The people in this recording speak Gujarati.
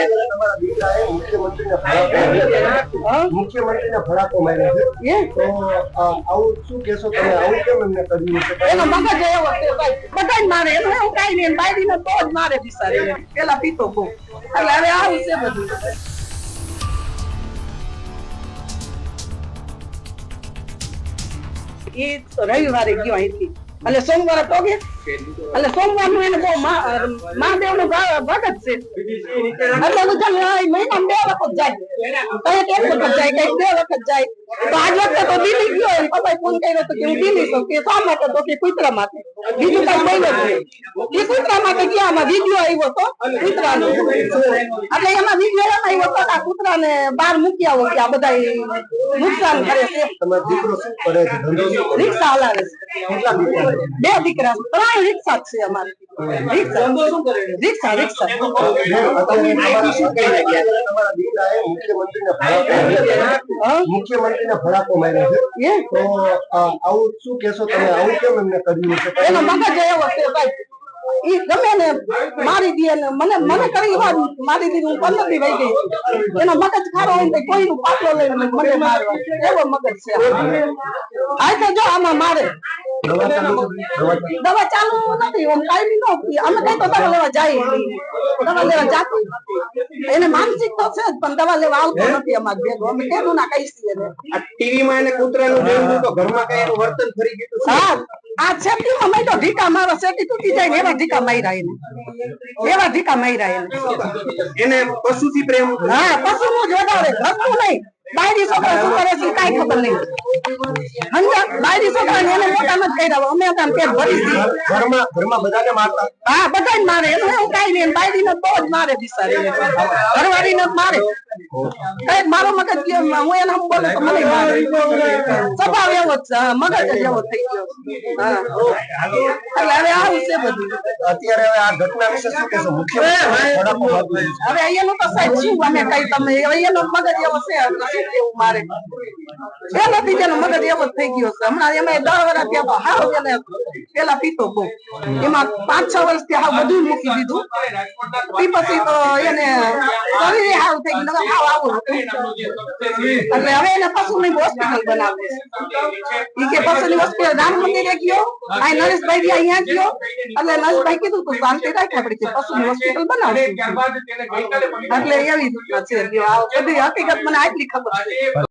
તમારા દીકરાએ મુખ્યમંત્રીને ફડાકો માર્યો છે. તો આવું શું કહેશો તમે? આવું કેમ એમને કર્યું છે? એનો મગજ એવો બધા જ મારે. એનું એવું કઈ નહીં. બાયડી ને તો જ મારે બિચારી. પેલા પીતો બહુ. એટલે હવે આવું છે બધું. એ રવિવારે ગયો અહીંથી. સોમવારે તો કે? એટલે સોમવારનું એને બહુ મહાદેવનું ભગત છે. એટલે ચાલ મહિના બે વખત જાય. કઈ એક વખત જાય કઈ બે વખત જાય. તો આજ વખતે તો દિલ્હી ગયો પપ્પાએ ફોન કર્યો તો કે હું દિલ્હી છું કે શા માટે તો કે કુતરા માટે? બીજું કઈ નહીં. એ કૂતરા માટે ગયા આમાં વીડિયો આવ્યો તો કૂતરાનો. એટલે એમાં વીડિયો એમ આવ્યો તો કે આ કૂતરાને બહાર મૂકી આવો કે આ બધા નુકસાન કરે છે? રિક્ષા હલાવે છે? બે દીકરા ત્રણ રિક્ષા છે અમારે. માર્યો છે. તો આવું શું તમે? આવું કેમ એમને કર્યું છે એનો મગજ એવો છે ભાઈ. ઈ ગમે ને મારી દે ને મને મને કરી વાર મારી દીધી હું પંદર દી વહી ગઈ એનો મગજ ખારો હોય તો કોઈ નું પાટલો લઈને મને મારવા. એવો મગજ છે. આ તો જો આમાં મારે. દવા ચાલુ નથી કાંઈ બી અમે કઈ તો દવા લેવા જાય દવા લેવા જાતું એને માનસિક તો છે પણ દવા લેવા આવતો નથી અમારે ભેગો. અમે કેનું ના કહીશ એને. ટીવી માં એને કૂતરાનું જોયું તો ઘરમાં કઈ એનું વર્તન ફરી ગયું હા આ છેટીમાં મેં તો ઢીકા મારો છેટી તૂટી જાય ને એવા ઢીકા માર્યા એને. એવા ઢીકા માર્યા એને. એને પશુથી પ્રેમ હા પશુ નું જ વધારે. ઘરનું નહીં. બાયરી છોકરા શું કરે છે કઈ ખબર નહીં. સમજ્યા બાયરી છોકરા ને એને નથી કર્યા અમે હતા પેટ ભરી ઘરમાં ઘરમાં બધાને મારતા. હા બધા મારે. એનું એવું કાંઈ નહીં બાયરી ને તો જ મારે બિચારી. ઘરવાળી ને મારે. કઈ મારો મગજ ગયો હું એને બોલે તો મને મારે. સ્વભાવ એવો જ મગજ જ એવો થઈ ગયો. હા. એટલે હવે આવું છે બધું. અત્યારે હવે આ ઘટના વિશે શું કહેશો? મુખ્ય. હવે અહીંયાનું તો સાહેબ શું અમે કઈ તમે અહીંયાનો મગજ એવો છે? મારે? પેલા થી જેનો મગજ એવો જ થઈ ગયો છે. હમણાં એમાં દસ વર્ષ તો હાવ એને પેલા પીતો બહુ. એમાં પાંચ, છ વર્ષથી હાવ બધું મૂકી દીધું. ઈ પછી તો એને શરીરે હાવ થઈ ગયું હાવ આવું. એટલે હવે એને પશુ ની હોસ્પિટલ બનાવી છે. કે પશુ ની હોસ્પિટલ રામ મંદિરે ગયો, આ નરેશભાઈ બી અહીંયા ગયો. એટલે નરેશભાઈ કીધું તું શાંતિ રાખે આપણે કે પશુ ની હોસ્પિટલ બનાવશું. એટલે એવી રીતના છે. બધી હકીકત મને આટલી ખબર છે.